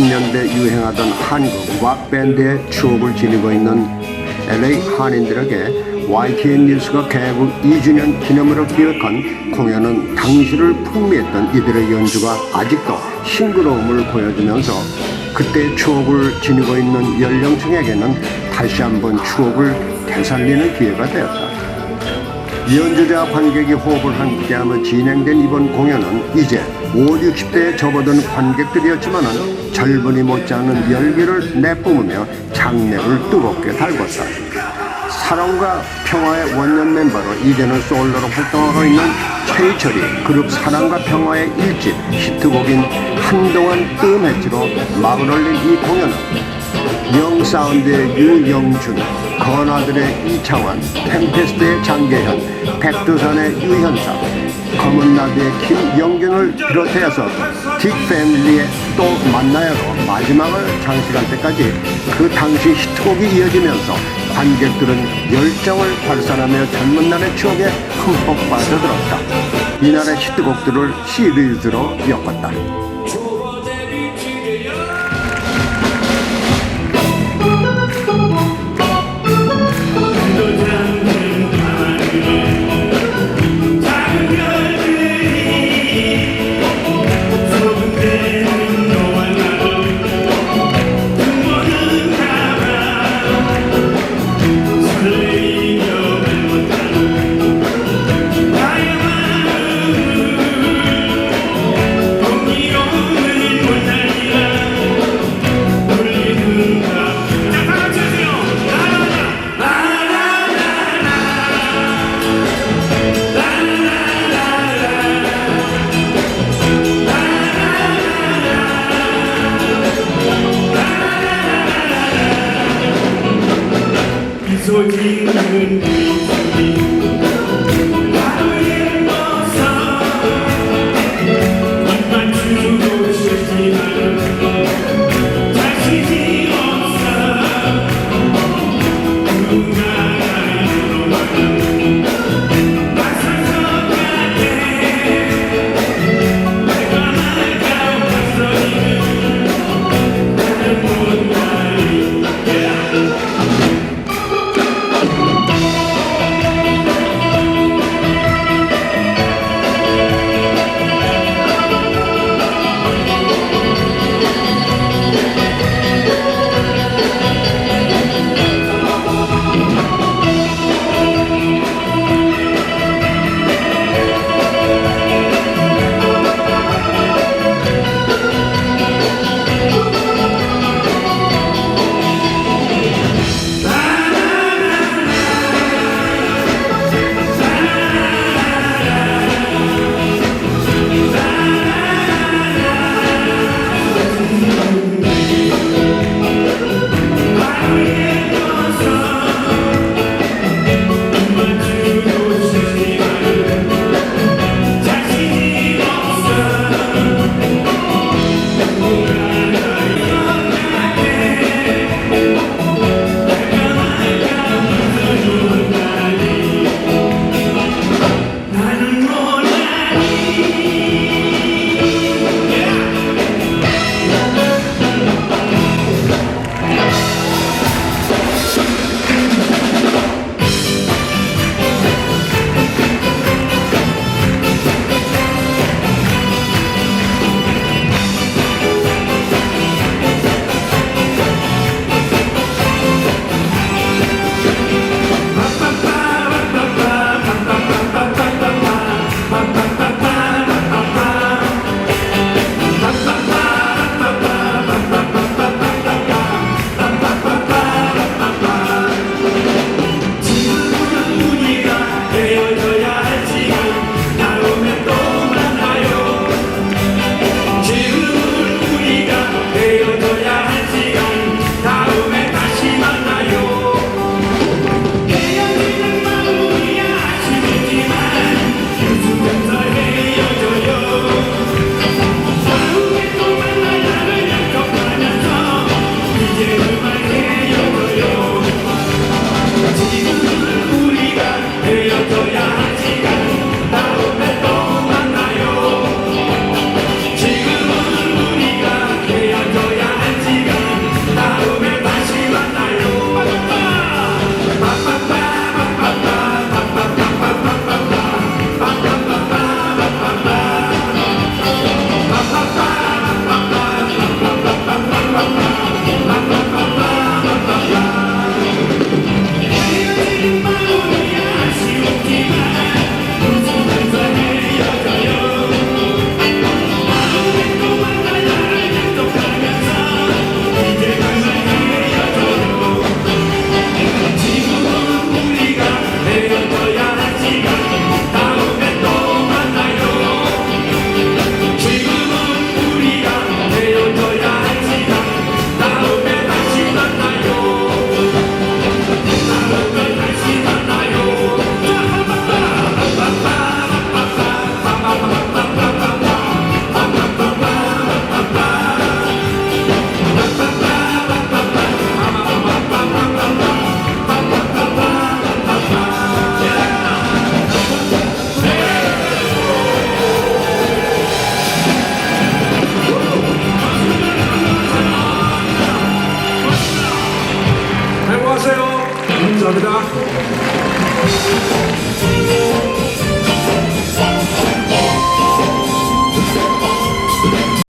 80년대 유행하던 한국 락 밴드의 추억을 지니고 있는 LA 한인들에게 YTN 뉴스가 개국 2주년 기념으로 기획한 공연은 당시를 풍미했던 이들의 연주가 아직도 싱그러움을 보여주면서 그때의 추억을 지니고 있는 연령층에게는 다시 한번 추억을 되살리는 기회가 되었다. 연주자 관객이 호흡을 함께하며 진행된 이번 공연은 이제 5, 60대에 접어든 관객들이었지만은 젊은이 못지않은 열기를 내뿜으며 장내를 뜨겁게 달궜다. 사랑과 평화의 원년 멤버로 이제는 솔로로 활동하고 있는 최희철이 그룹 사랑과 평화의 일집 히트곡인 한동안 뜸했지로 막을 올린 이 공연은 영사운드의 유영준, 건아들의 이창환, 템페스트의 장계현, 백두산의 유현상, 검은나비의 김영균을 비롯해서 딕패밀리의 또 만나요로 마지막을 장식할 때까지 그 당시 히트곡이 이어지면서 관객들은 열정을 발산하며 젊은 날의 추억에 흠뻑 빠져들었다. 이날의 히트곡들을 시리즈로 엮었다. believe in. 감사합니다.